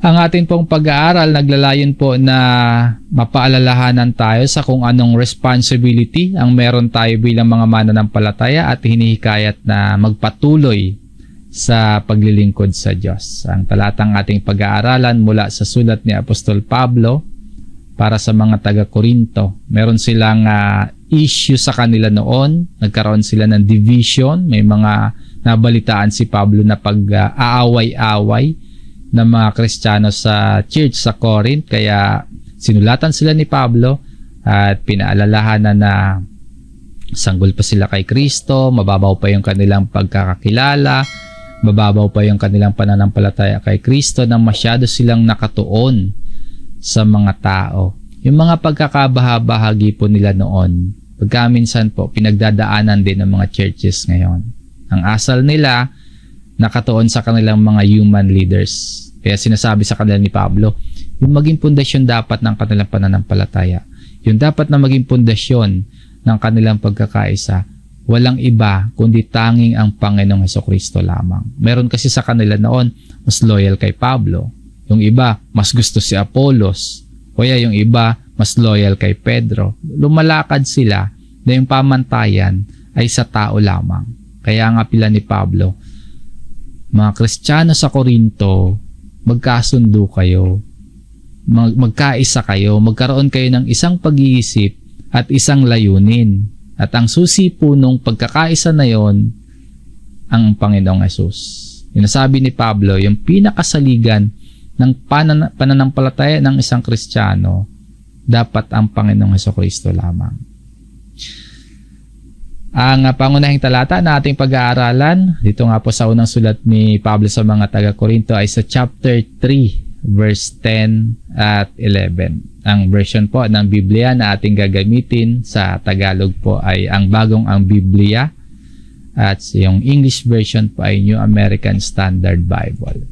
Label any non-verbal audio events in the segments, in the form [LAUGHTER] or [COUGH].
Ang ating pong pag-aaral naglalayon po na mapaalalahanan tayo sa kung anong responsibility ang meron tayo bilang mga mananampalataya at hinihikayat na magpatuloy sa paglilingkod sa Diyos. Ang talatang ating pag-aaralan mula sa sulat ni Apostol Pablo para sa mga taga-Korinto. Meron silang uh, issue sa kanila noon, nagkaroon sila ng division, may mga nabalitaan si Pablo na pag-aaway-away uh, ng mga Kristiyano sa church sa Corinth kaya sinulatan sila ni Pablo at pinaalalahanan na sanggol pa sila kay Kristo, mababaw pa yung kanilang pagkakakilala, mababaw pa yung kanilang pananampalataya kay Kristo nang masyado silang nakatuon sa mga tao. Yung mga pagkakabahabahagi po nila noon, pagkaminsan po pinagdadaanan din ng mga churches ngayon. Ang asal nila, nakatuon sa kanilang mga human leaders. Kaya sinasabi sa kanila ni Pablo, yung maging pundasyon dapat ng kanilang pananampalataya. Yung dapat na maging pundasyon ng kanilang pagkakaisa, walang iba kundi tanging ang Panginoong Heso Kristo lamang. Meron kasi sa kanila noon, mas loyal kay Pablo. Yung iba, mas gusto si Apollos. Kaya yung iba, mas loyal kay Pedro. Lumalakad sila na yung pamantayan ay sa tao lamang. Kaya nga pila ni Pablo, mga Kristiyano sa Korinto, magkasundo kayo. Mag- magkaisa kayo, magkaroon kayo ng isang pag-iisip at isang layunin. At ang susi po nung pagkakaisa na yon ang Panginoong Yesus. Yung ni Pablo, yung pinakasaligan ng panan- pananampalataya ng isang Kristiyano, dapat ang Panginoong Heso Kristo lamang. Ang pangunahing talata na ating pag-aaralan, dito nga po sa unang sulat ni Pablo sa mga taga-Korinto ay sa chapter 3, verse 10 at 11. Ang version po ng Biblia na ating gagamitin sa Tagalog po ay ang bagong ang Biblia at yung English version po ay New American Standard Bible.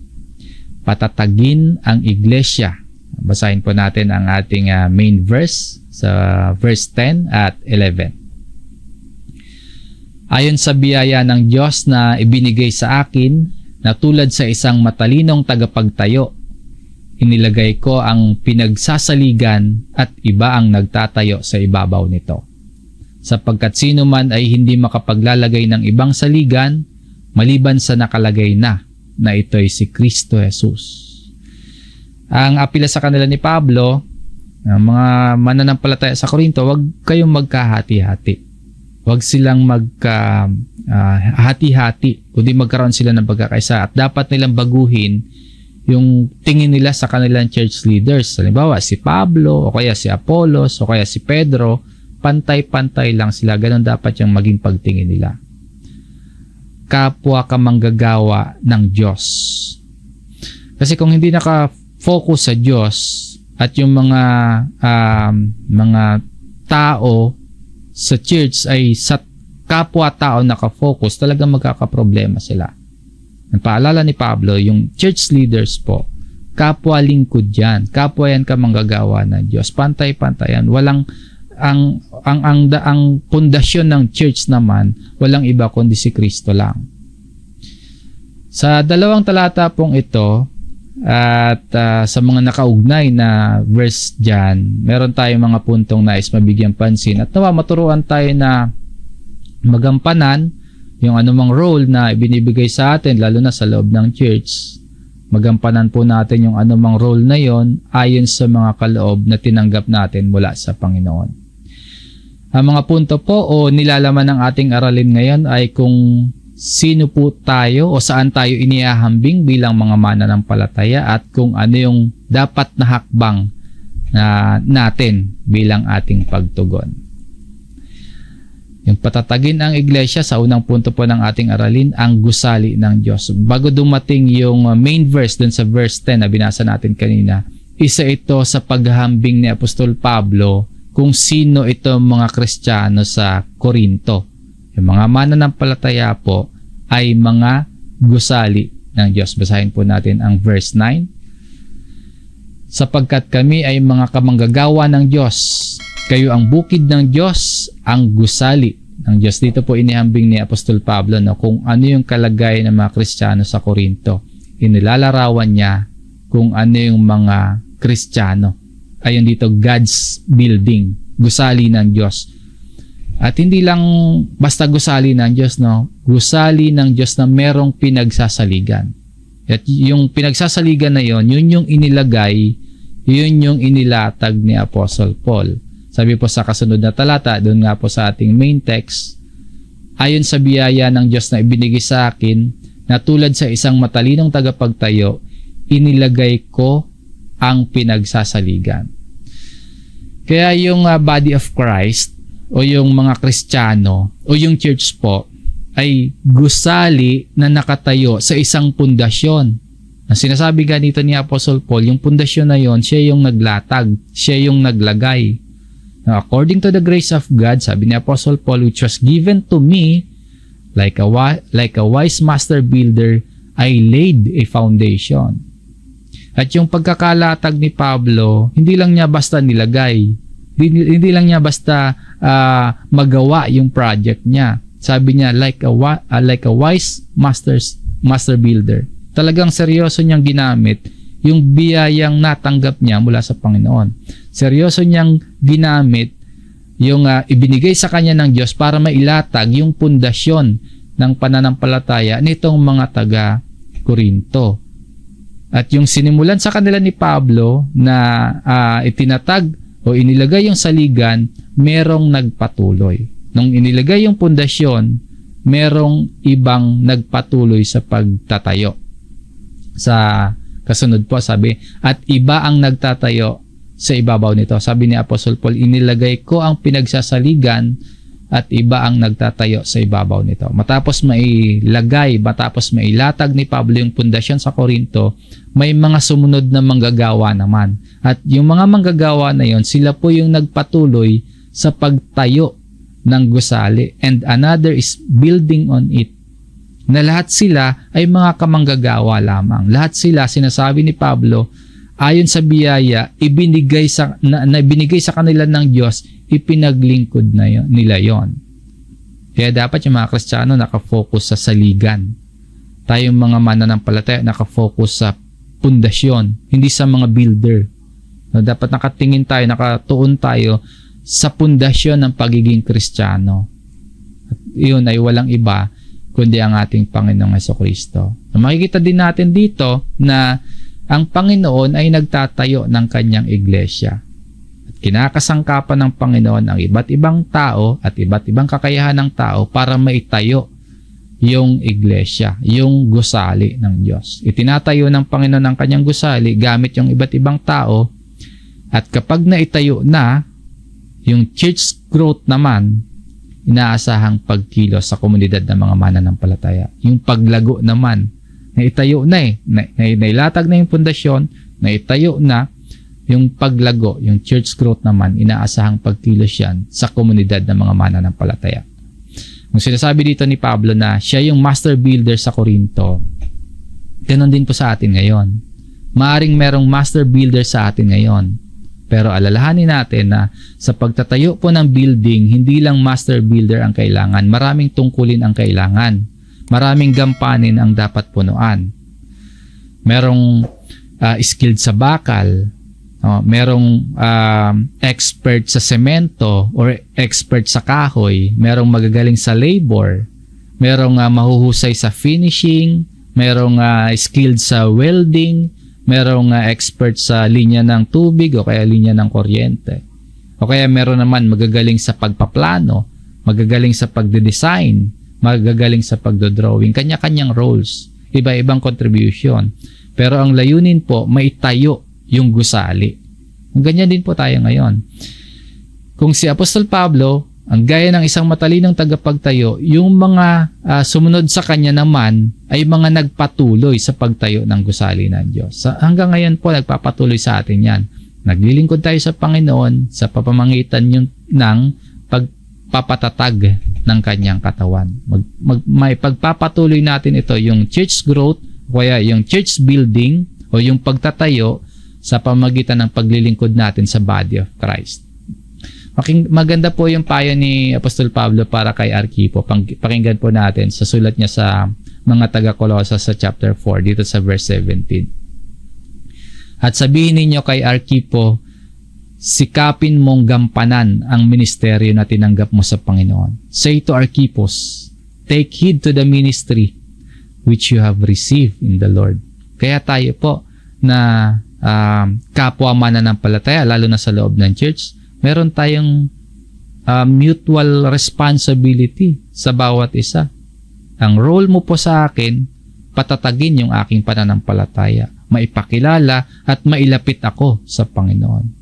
Patatagin ang iglesia. Basahin po natin ang ating uh, main verse sa verse 10 at 11. Ayon sa biyaya ng Diyos na ibinigay sa akin, na tulad sa isang matalinong tagapagtayo, inilagay ko ang pinagsasaligan at iba ang nagtatayo sa ibabaw nito. Sapagkat sino man ay hindi makapaglalagay ng ibang saligan, maliban sa nakalagay na, na ito'y si Kristo Jesus. Ang apila sa kanila ni Pablo, mga mananampalataya sa Korinto, huwag kayong magkahati-hati Huwag silang magka uh, hati-hati, kundi magkaroon sila ng pagkakaisa at dapat nilang baguhin yung tingin nila sa kanilang church leaders. Halimbawa, si Pablo, o kaya si Apollos, o kaya si Pedro, pantay-pantay lang sila. Ganon dapat yung maging pagtingin nila. Kapwa ka manggagawa ng Diyos. Kasi kung hindi naka-focus sa Diyos at yung mga um, mga tao sa church ay sa kapwa-tao nakafocus, talagang magkakaproblema sila. Ang paalala ni Pablo, yung church leaders po, kapwa lingkod yan. Kapwa yan ka manggagawa ng Diyos. Pantay-pantayan. Walang ang ang ang ang, ang pundasyon ng church naman walang iba kundi si Kristo lang. Sa dalawang talata pong ito, at uh, sa mga nakaugnay na verse dyan, meron tayong mga puntong nais mabigyan pansin. At nawa maturuan tayo na magampanan yung anumang role na ibinibigay sa atin, lalo na sa loob ng church. Magampanan po natin yung anumang role na yon ayon sa mga kaloob na tinanggap natin mula sa Panginoon. Ang mga punto po o nilalaman ng ating aralin ngayon ay kung sino po tayo o saan tayo inihahambing bilang mga mananampalataya at kung ano yung dapat na hakbang na natin bilang ating pagtugon. Yung patatagin ang iglesia sa unang punto po ng ating aralin, ang gusali ng Diyos. Bago dumating yung main verse dun sa verse 10 na binasa natin kanina, isa ito sa paghahambing ni Apostol Pablo kung sino ito mga Kristiyano sa Korinto yung mga mananampalataya po ay mga gusali ng Diyos. Basahin po natin ang verse 9. Sapagkat kami ay mga kamanggagawa ng Diyos, kayo ang bukid ng Diyos, ang gusali ng Diyos. Dito po inihambing ni Apostol Pablo no, kung ano yung kalagayan ng mga Kristiyano sa Korinto. Inilalarawan niya kung ano yung mga Kristiyano. Ayun dito, God's building, gusali ng Diyos. At hindi lang basta gusali ng Diyos, no? Gusali ng Diyos na merong pinagsasaligan. At yung pinagsasaligan na yon, yun yung inilagay, yun yung inilatag ni Apostle Paul. Sabi po sa kasunod na talata, doon nga po sa ating main text, ayon sa biyaya ng Diyos na ibinigay sa akin, na tulad sa isang matalinong tagapagtayo, inilagay ko ang pinagsasaligan. Kaya yung uh, body of Christ, o yung mga Kristiyano o yung church po ay gusali na nakatayo sa isang pundasyon. Ang sinasabi ganito ni Apostle Paul, yung pundasyon na yon, siya yung naglatag, siya yung naglagay. Now, according to the grace of God, sabi ni Apostle Paul, which was given to me like a like a wise master builder, I laid a foundation. At yung pagkakalatag ni Pablo, hindi lang niya basta nilagay, hindi, hindi lang niya basta uh, magawa yung project niya. Sabi niya like a uh, like a wise master's master builder. Talagang seryoso niyang ginamit yung biyayang natanggap niya mula sa Panginoon. Seryoso niyang ginamit yung uh, ibinigay sa kanya ng Diyos para mailatag yung pundasyon ng pananampalataya nitong mga taga Korinto. At yung sinimulan sa kanila ni Pablo na uh, itinatag o inilagay yung saligan, merong nagpatuloy. Nung inilagay yung pundasyon, merong ibang nagpatuloy sa pagtatayo. Sa kasunod po sabi, at iba ang nagtatayo sa ibabaw nito. Sabi ni Apostle Paul, inilagay ko ang pinagsasaligan at iba ang nagtatayo sa ibabaw nito. Matapos mailagay, matapos mailatag ni Pablo yung pundasyon sa Korinto, may mga sumunod na manggagawa naman. At yung mga manggagawa na yon, sila po yung nagpatuloy sa pagtayo ng gusali and another is building on it. Na lahat sila ay mga kamanggagawa lamang. Lahat sila, sinasabi ni Pablo, ayon sa biyaya, ibinigay sa, na, na binigay sa kanila ng Diyos ipinaglingkod na yon, nila yon. Kaya dapat yung mga Kristiyano nakafocus sa saligan. Tayong mga mananampalataya nakafocus sa pundasyon, hindi sa mga builder. No, dapat nakatingin tayo, nakatuon tayo sa pundasyon ng pagiging Kristiyano. At iyon ay walang iba kundi ang ating Panginoong Heso Kristo. Makikita din natin dito na ang Panginoon ay nagtatayo ng kanyang iglesia kinakasangkapan ng Panginoon ang iba't ibang tao at iba't ibang kakayahan ng tao para maitayo yung iglesia, yung gusali ng Diyos. Itinatayo ng Panginoon ang kanyang gusali gamit yung iba't ibang tao at kapag naitayo na, yung church growth naman, inaasahang pagkilos sa komunidad ng mga mananampalataya. Yung paglago naman, naitayo na eh, na, na, nailatag na yung pundasyon, naitayo na, yung paglago, yung church growth naman, inaasahang pagkilos yan sa komunidad ng mga mananampalataya. Kung sinasabi dito ni Pablo na siya yung master builder sa Korinto, ganun din po sa atin ngayon. Maaring merong master builder sa atin ngayon. Pero alalahanin natin na sa pagtatayo po ng building, hindi lang master builder ang kailangan. Maraming tungkulin ang kailangan. Maraming gampanin ang dapat punuan. Merong uh, skilled sa bakal, Uh, merong uh, expert sa semento or expert sa kahoy, merong magagaling sa labor, merong uh, mahuhusay sa finishing, merong uh, skilled sa welding, merong uh, expert sa linya ng tubig o kaya linya ng kuryente. O kaya meron naman magagaling sa pagpaplano, magagaling sa pagde-design, magagaling sa pagdo-drawing, kanya-kanyang roles, iba-ibang contribution. Pero ang layunin po, maitayo yung gusali. Ganyan din po tayo ngayon. Kung si Apostol Pablo, ang gaya ng isang matalinong tagapagtayo, yung mga uh, sumunod sa kanya naman ay mga nagpatuloy sa pagtayo ng gusali ng Diyos. Sa, hanggang ngayon po, nagpapatuloy sa atin yan. Naglilingkod tayo sa Panginoon sa papamagitan yung, ng pagpapatatag ng kanyang katawan. Mag, mag, may pagpapatuloy natin ito, yung church growth, kaya yung church building o yung pagtatayo sa pamagitan ng paglilingkod natin sa body of Christ. Maganda po yung payo ni Apostol Pablo para kay Arquipo. Pakinggan po natin sa sulat niya sa mga taga-Kolosas sa chapter 4 dito sa verse 17. At sabihin ninyo kay Arkipo, sikapin mong gampanan ang ministeryo na tinanggap mo sa Panginoon. Say to Archipos, take heed to the ministry which you have received in the Lord. Kaya tayo po na um, kapwa mananampalataya, lalo na sa loob ng church, meron tayong uh, mutual responsibility sa bawat isa. Ang role mo po sa akin, patatagin yung aking pananampalataya, maipakilala at mailapit ako sa Panginoon.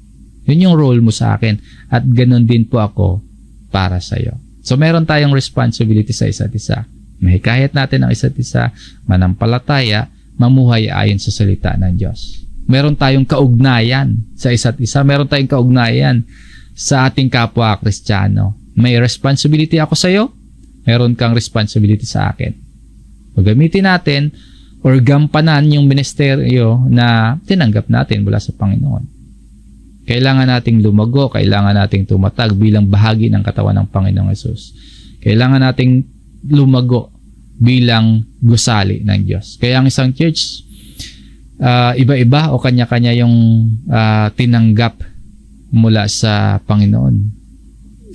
Yun yung role mo sa akin at ganun din po ako para sa iyo. So meron tayong responsibility sa isa't isa. Mahikayat natin ang isa't isa, manampalataya, mamuhay ayon sa salita ng Diyos. Meron tayong kaugnayan sa isa't isa. Meron tayong kaugnayan sa ating kapwa Kristiyano. May responsibility ako sa iyo, meron kang responsibility sa akin. Pagamitin natin or gampanan yung ministeryo na tinanggap natin mula sa Panginoon. Kailangan nating lumago, kailangan nating tumatag bilang bahagi ng katawan ng Panginoong Yesus. Kailangan nating lumago bilang gusali ng Diyos. Kaya ang isang church, uh, iba-iba o kanya-kanya yung uh, tinanggap mula sa Panginoon.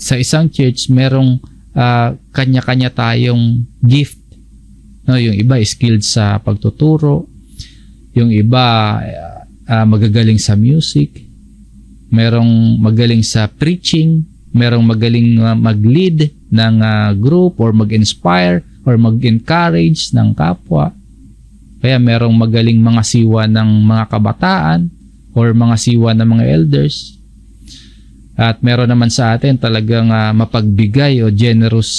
Sa isang church, merong uh, kanya-kanya tayong gift. No, yung iba skilled sa pagtuturo, yung iba uh, magagaling sa music, merong magaling sa preaching, merong magaling uh, mag-lead ng uh, group or mag-inspire or mag-encourage ng kapwa. Kaya merong magaling mga siwa ng mga kabataan or mga siwa ng mga elders. At meron naman sa atin talagang uh, mapagbigay o generous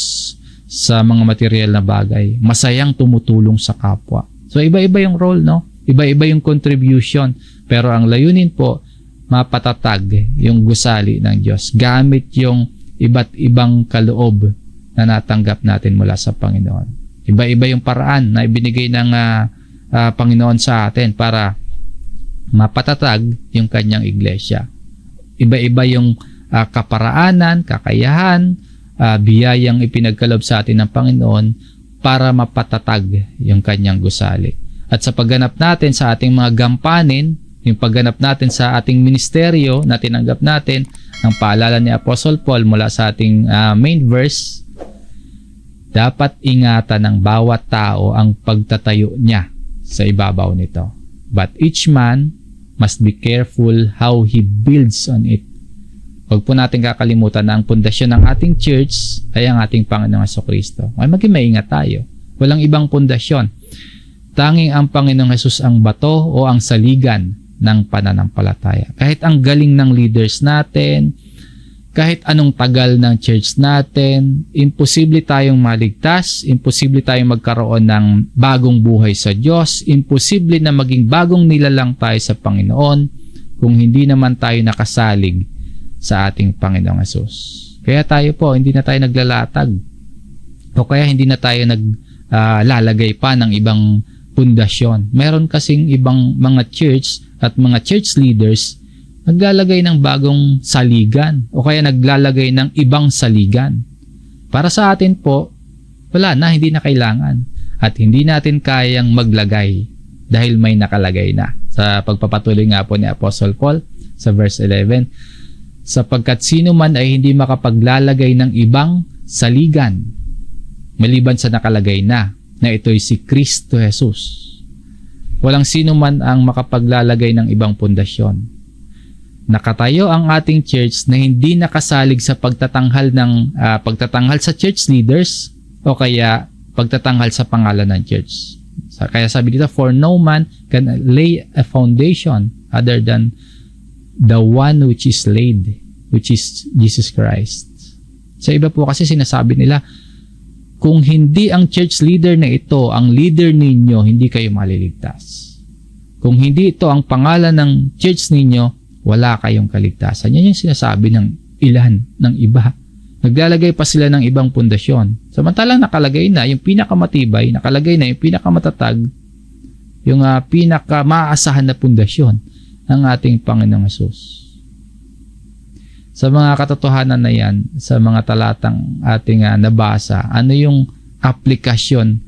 sa mga material na bagay. Masayang tumutulong sa kapwa. So iba-iba yung role, no? Iba-iba yung contribution. Pero ang layunin po mapatatag yung gusali ng Diyos gamit yung iba't ibang kaloob na natanggap natin mula sa Panginoon. Iba-iba yung paraan na ibinigay ng uh, uh, Panginoon sa atin para mapatatag yung kanyang iglesia. Iba-iba yung uh, kaparaanan, kakayahan, uh, biyayang ipinagkalob sa atin ng Panginoon para mapatatag yung kanyang gusali. At sa pagganap natin sa ating mga gampanin, yung pagganap natin sa ating ministeryo na tinanggap natin, ang paalala ni Apostle Paul mula sa ating uh, main verse, dapat ingatan ng bawat tao ang pagtatayo niya sa ibabaw nito. But each man must be careful how he builds on it. Huwag po natin kakalimutan na ang pundasyon ng ating church ay ang ating Panginoong Heso Kristo. Ay maging maingat tayo. Walang ibang pundasyon. Tanging ang Panginoong Hesus ang bato o ang saligan ng pananampalataya. Kahit ang galing ng leaders natin, kahit anong tagal ng church natin, imposible tayong maligtas, imposible tayong magkaroon ng bagong buhay sa Diyos, imposible na maging bagong nilalang tayo sa Panginoon kung hindi naman tayo nakasalig sa ating Panginoong Yesus. Kaya tayo po, hindi na tayo naglalatag o kaya hindi na tayo naglalagay ah, uh, pa ng ibang pundasyon. Meron kasing ibang mga church at mga church leaders naglalagay ng bagong saligan o kaya naglalagay ng ibang saligan. Para sa atin po, wala na, hindi na kailangan. At hindi natin kayang maglagay dahil may nakalagay na. Sa pagpapatuloy nga po ni Apostle Paul sa verse 11, sapagkat sino man ay hindi makapaglalagay ng ibang saligan maliban sa nakalagay na na ito'y si Kristo Jesus Walang sino man ang makapaglalagay ng ibang pundasyon. Nakatayo ang ating church na hindi nakasalig sa pagtatanghal ng uh, pagtatanghal sa church leaders o kaya pagtatanghal sa pangalan ng church. Kaya sabi dito, for no man can lay a foundation other than the one which is laid, which is Jesus Christ. Sa iba po kasi sinasabi nila, kung hindi ang church leader na ito ang leader ninyo, hindi kayo maliligtas. Kung hindi ito ang pangalan ng church ninyo, wala kayong kaligtasan. Yan yung sinasabi ng ilan, ng iba. Naglalagay pa sila ng ibang pundasyon. Samantalang nakalagay na, yung pinakamatibay, nakalagay na yung pinakamatatag, yung uh, pinaka maaasahan na pundasyon ng ating Panginoong Yesus. Sa mga katotohanan na yan, sa mga talatang ating uh, nabasa, ano yung aplikasyon,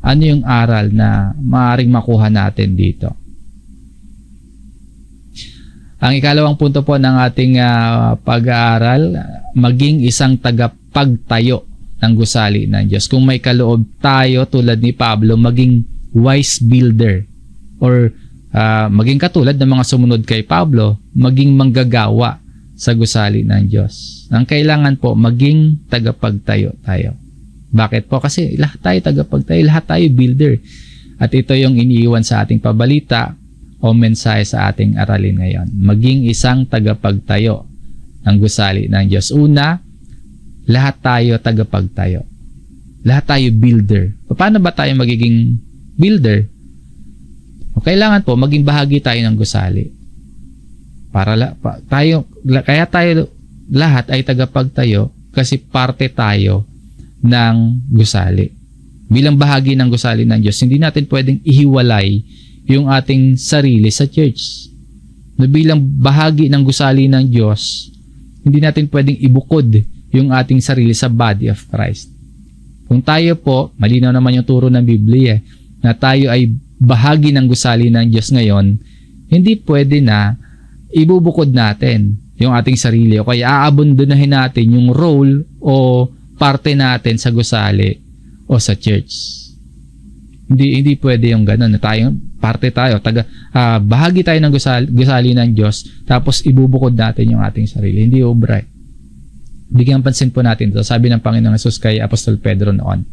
ano yung aral na maaaring makuha natin dito? Ang ikalawang punto po ng ating ah, pag-aaral, maging isang tagapagtayo ng gusali ng Diyos. Kung may kaloob tayo tulad ni Pablo, maging wise builder or ah, maging katulad ng mga sumunod kay Pablo, maging manggagawa sa gusali ng Diyos. Ang kailangan po, maging tagapagtayo tayo. Bakit po? Kasi lahat tayo tagapagtayo, lahat tayo builder. At ito yung iniiwan sa ating pabalita o mensahe sa ating aralin ngayon. Maging isang tagapagtayo ng gusali ng Diyos. Una, lahat tayo tagapagtayo. Lahat tayo builder. Paano ba tayo magiging builder? O kailangan po maging bahagi tayo ng gusali. Para la, pa, tayo kaya tayo lahat ay tagapagtayo kasi parte tayo ng gusali. Bilang bahagi ng gusali ng Diyos, hindi natin pwedeng ihiwalay yung ating sarili sa church. Na bilang bahagi ng gusali ng Diyos, hindi natin pwedeng ibukod yung ating sarili sa body of Christ. Kung tayo po, malinaw naman yung turo ng Biblia, na tayo ay bahagi ng gusali ng Diyos ngayon, hindi pwede na ibubukod natin yung ating sarili o kaya aabundunahin natin yung role o parte natin sa gusali o sa church. Hindi hindi pwede yung ganun na tayo parte tayo taga ah, bahagi tayo ng gusali, gusali ng Diyos tapos ibubukod natin yung ating sarili. Hindi obra. eh. Bigyan pansin po natin to. Sabi ng Panginoong Jesus kay Apostol Pedro noon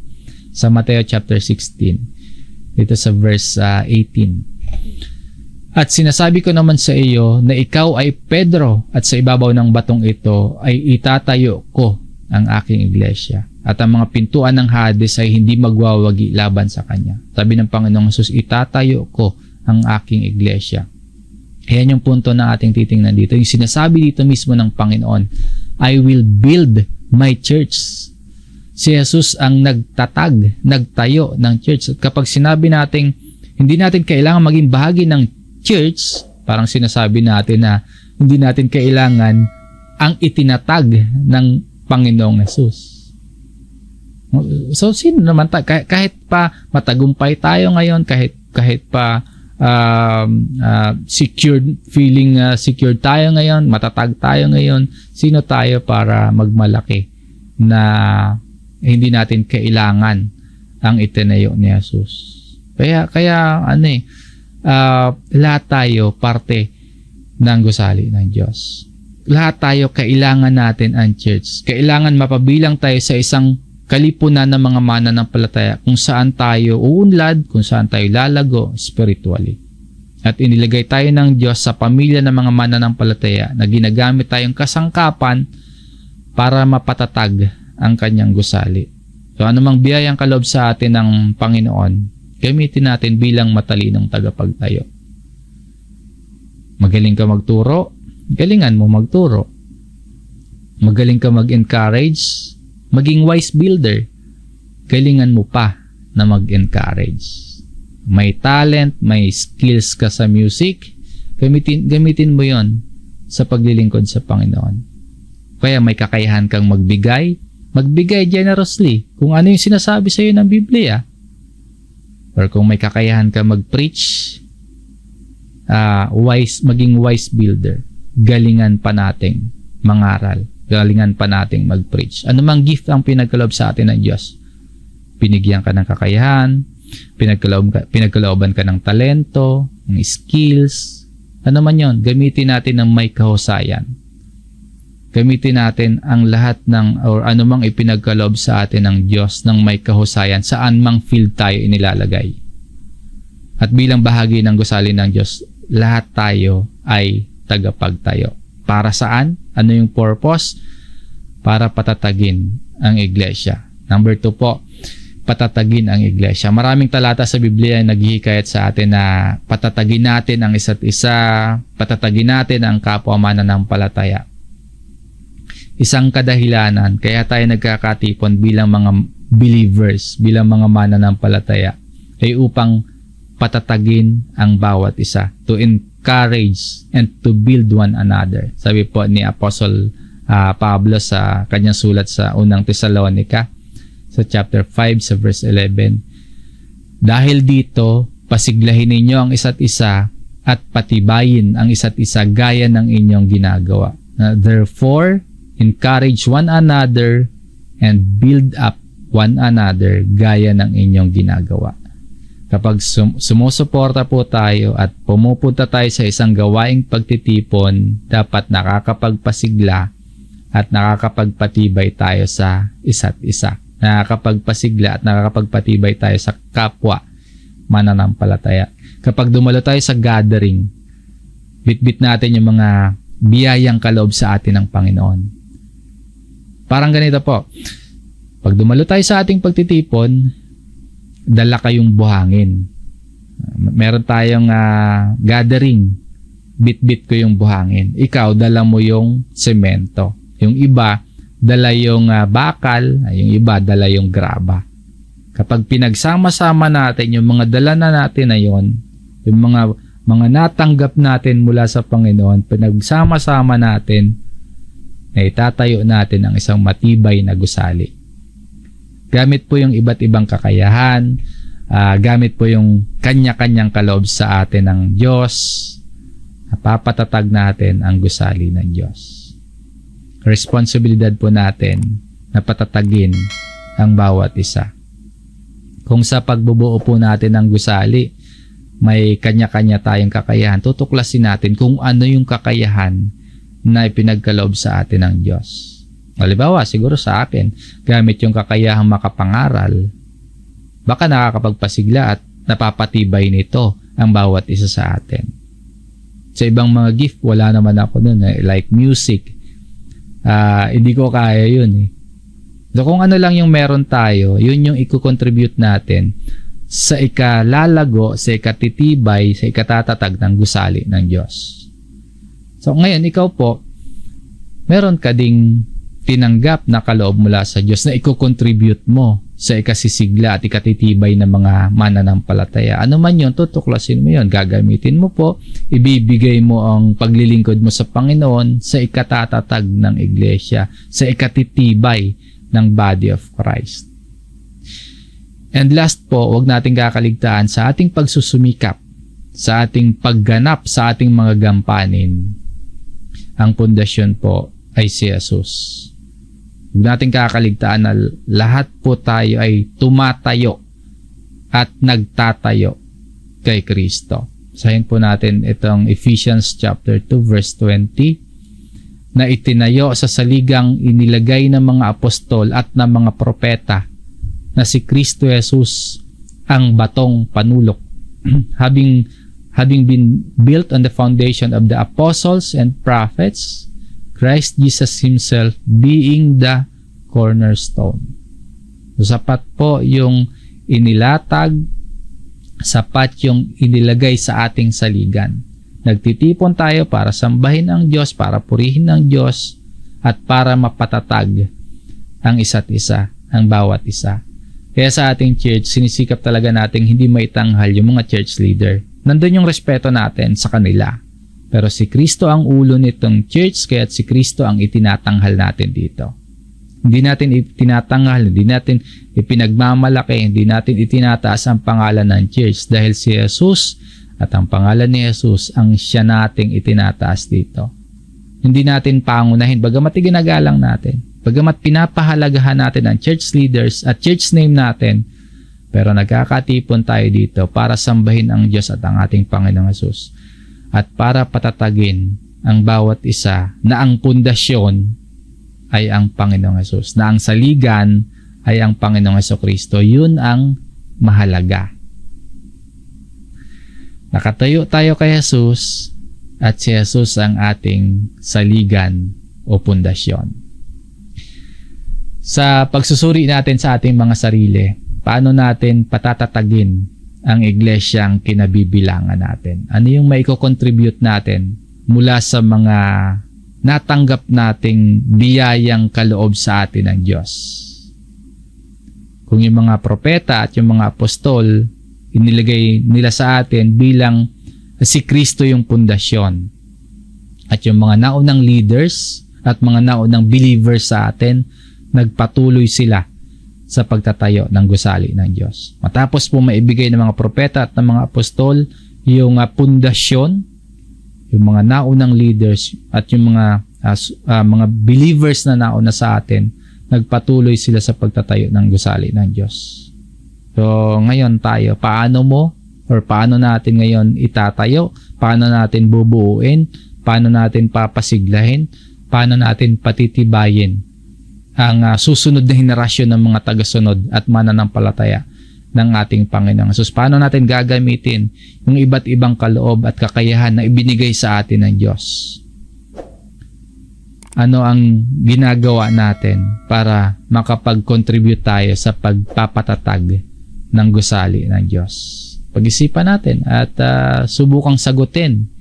sa Mateo chapter 16 dito sa verse ah, 18. At sinasabi ko naman sa iyo na ikaw ay Pedro at sa ibabaw ng batong ito ay itatayo ko ang aking iglesia. At ang mga pintuan ng Hades ay hindi magwawagi laban sa kanya. Sabi ng Panginoong Jesus, itatayo ko ang aking iglesia. Ayan yung punto na ating titingnan dito. Yung sinasabi dito mismo ng Panginoon, I will build my church. Si Jesus ang nagtatag, nagtayo ng church. At kapag sinabi nating hindi natin kailangan maging bahagi ng church, parang sinasabi natin na hindi natin kailangan ang itinatag ng Panginoong Jesus. So sino naman tayo kahit, kahit pa matagumpay tayo ngayon kahit kahit pa um, uh, secured feeling uh, secured tayo ngayon, matatag tayo ngayon, sino tayo para magmalaki na hindi natin kailangan ang itinayo ni Jesus. Kaya kaya ano eh uh, lahat tayo parte ng gusali ng Diyos. Lahat tayo kailangan natin ang church. Kailangan mapabilang tayo sa isang kalipunan ng mga mananampalataya kung saan tayo uunlad, kung saan tayo lalago spiritually. At inilagay tayo ng Diyos sa pamilya ng mga mananampalataya na ginagamit tayong kasangkapan para mapatatag ang kanyang gusali. So anumang biyayang kaloob sa atin ng Panginoon, gamitin natin bilang matalinong tagapagtayo. Magaling ka magturo, galingan mo magturo. Magaling ka mag-encourage, maging wise builder, galingan mo pa na mag-encourage. May talent, may skills ka sa music, gamitin, gamitin mo yon sa paglilingkod sa Panginoon. Kaya may kakayahan kang magbigay, magbigay generously kung ano yung sinasabi sa iyo ng Biblia. Or kung may kakayahan ka mag-preach, uh, wise, maging wise builder, galingan pa nating mangaral galingan pa nating mag-preach. Ano mang gift ang pinagkaloob sa atin ng Diyos? Binigyan ka ng kakayahan, pinagkaloob ka, pinagkalooban ka ng talento, ng skills, ano man yon, gamitin natin ng may kahusayan. Gamitin natin ang lahat ng or anumang ipinagkaloob sa atin ng Diyos ng may kahusayan saan mang field tayo inilalagay. At bilang bahagi ng gusali ng Diyos, lahat tayo ay tagapagtayo. Para saan? Ano yung purpose? Para patatagin ang iglesia. Number two po, patatagin ang iglesia. Maraming talata sa Biblia ang naghihikayat sa atin na patatagin natin ang isa't isa, patatagin natin ang kapwa mananampalataya. Isang kadahilanan kaya tayo nagkakatipon bilang mga believers, bilang mga mananampalataya ay upang patatagin ang bawat isa to encourage and to build one another. Sabi po ni Apostle uh, Pablo sa kanyang sulat sa unang Tesalonica sa chapter 5 sa verse 11. Dahil dito, pasiglahin ninyo ang isa't isa at patibayin ang isa't isa gaya ng inyong ginagawa. Uh, therefore, encourage one another and build up one another gaya ng inyong ginagawa. Kapag sum- sumusuporta po tayo at pumupunta tayo sa isang gawaing pagtitipon, dapat nakakapagpasigla at nakakapagpatibay tayo sa isa't isa. Nakakapagpasigla at nakakapagpatibay tayo sa kapwa mananampalataya. Kapag dumalo tayo sa gathering, bitbit natin yung mga biyayang kaloob sa atin ng Panginoon. Parang ganito po. Pag dumalo tayo sa ating pagtitipon, dala kayong buhangin. Meron tayong uh, gathering, bit-bit ko yung buhangin. Ikaw, dala mo yung semento. Yung iba, dala yung uh, bakal, yung iba, dala yung graba. Kapag pinagsama-sama natin yung mga dala na natin na yon, yung mga mga natanggap natin mula sa Panginoon, pinagsama-sama natin, na itatayo natin ang isang matibay na gusali. Gamit po yung iba't ibang kakayahan, uh, gamit po yung kanya-kanyang kaloob sa atin ng Diyos, napapatatag natin ang gusali ng Diyos. Responsibilidad po natin na patatagin ang bawat isa. Kung sa pagbubuo po natin ng gusali, may kanya-kanya tayong kakayahan, tutuklasin natin kung ano yung kakayahan na ipinagkaloob sa atin ng Diyos. Halimbawa, siguro sa akin, gamit yung kakayahang makapangaral, baka nakakapagpasigla at napapatibay nito ang bawat isa sa atin. Sa ibang mga gift, wala naman ako nun. Eh. Like music, uh, hindi ko kaya yun eh. So kung ano lang yung meron tayo, yun yung i-contribute natin sa ikalalago, sa ikatitibay, sa ikatatatag ng gusali ng Diyos. So ngayon, ikaw po, meron ka ding tinanggap na kaloob mula sa Diyos na i-contribute mo sa ikasisigla at ikatitibay ng mga mananampalataya. Ano man yun, tutuklasin mo yun. Gagamitin mo po, ibibigay mo ang paglilingkod mo sa Panginoon sa ikatatatag ng iglesia, sa ikatitibay ng body of Christ. And last po, wag nating kakaligtaan sa ating pagsusumikap, sa ating pagganap sa ating mga gampanin. Ang pundasyon po ay si Jesus. Nating kakaligtaan na lahat po tayo ay tumatayo at nagtatayo kay Kristo. Sayin po natin itong Ephesians chapter 2 verse 20 na itinayo sa saligang inilagay ng mga apostol at ng mga propeta na si Kristo Jesus ang batong panulok [CLEARS THROAT] having having been built on the foundation of the apostles and prophets Christ Jesus himself being the cornerstone sapat po yung inilatag sapat yung inilagay sa ating saligan nagtitipon tayo para sambahin ang Diyos para purihin ang Diyos at para mapatatag ang isa't isa ang bawat isa kaya sa ating church, sinisikap talaga nating hindi maitanghal yung mga church leader. Nandun yung respeto natin sa kanila. Pero si Kristo ang ulo nitong church, kaya si Kristo ang itinatanghal natin dito. Hindi natin itinatanghal, hindi natin ipinagmamalaki, hindi natin itinataas ang pangalan ng church dahil si Jesus at ang pangalan ni Jesus ang siya nating itinataas dito. Hindi natin pangunahin, bagamat iginagalang natin Bagamat pinapahalagahan natin ang church leaders at church name natin, pero nagkakatipon tayo dito para sambahin ang Diyos at ang ating Panginoong Yesus at para patatagin ang bawat isa na ang pundasyon ay ang Panginoong Yesus, na ang saligan ay ang Panginoong Yeso Kristo. Yun ang mahalaga. Nakatayo tayo kay Jesus at si Jesus ang ating saligan o pundasyon sa pagsusuri natin sa ating mga sarili, paano natin patatatagin ang iglesyang kinabibilangan natin? Ano yung maiko-contribute natin mula sa mga natanggap nating biyayang kaloob sa atin ng Diyos? Kung yung mga propeta at yung mga apostol, inilagay nila sa atin bilang si Kristo yung pundasyon. At yung mga naunang leaders at mga naunang believers sa atin, nagpatuloy sila sa pagtatayo ng gusali ng Diyos. Matapos po maibigay ng mga propeta at ng mga apostol yung uh, pundasyon, yung mga naunang leaders at yung mga su- ah, mga believers na nauna sa atin, nagpatuloy sila sa pagtatayo ng gusali ng Diyos. So, ngayon tayo, paano mo or paano natin ngayon itatayo? Paano natin bubuuin? Paano natin papasiglahin? Paano natin patitibayin ang ah, susunod na henerasyon ng mga tagasunod at mananampalataya ng ating Panginoong Jesus. Paano natin gagamitin yung iba't ibang kaloob at kakayahan na ibinigay sa atin ng Diyos? Ano ang ginagawa natin para makapag-contribute tayo sa pagpapatatag ng gusali ng Diyos? Pag-isipan natin at ah, subukang sagutin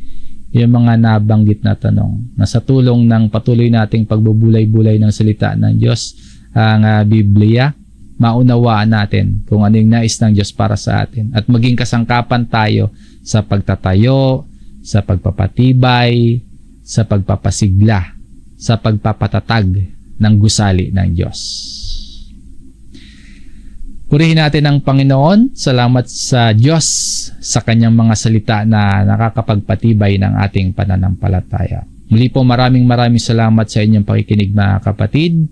yung mga nabanggit na tanong na sa tulong ng patuloy nating pagbubulay-bulay ng salita ng Diyos ang ah, Biblia maunawaan natin kung ano yung nais ng Diyos para sa atin at maging kasangkapan tayo sa pagtatayo, sa pagpapatibay, sa pagpapasigla, sa pagpapatatag ng gusali ng Diyos. Purihin natin ang Panginoon. Salamat sa Diyos sa kanyang mga salita na nakakapagpatibay ng ating pananampalataya. Muli po maraming maraming salamat sa inyong pakikinig mga kapatid.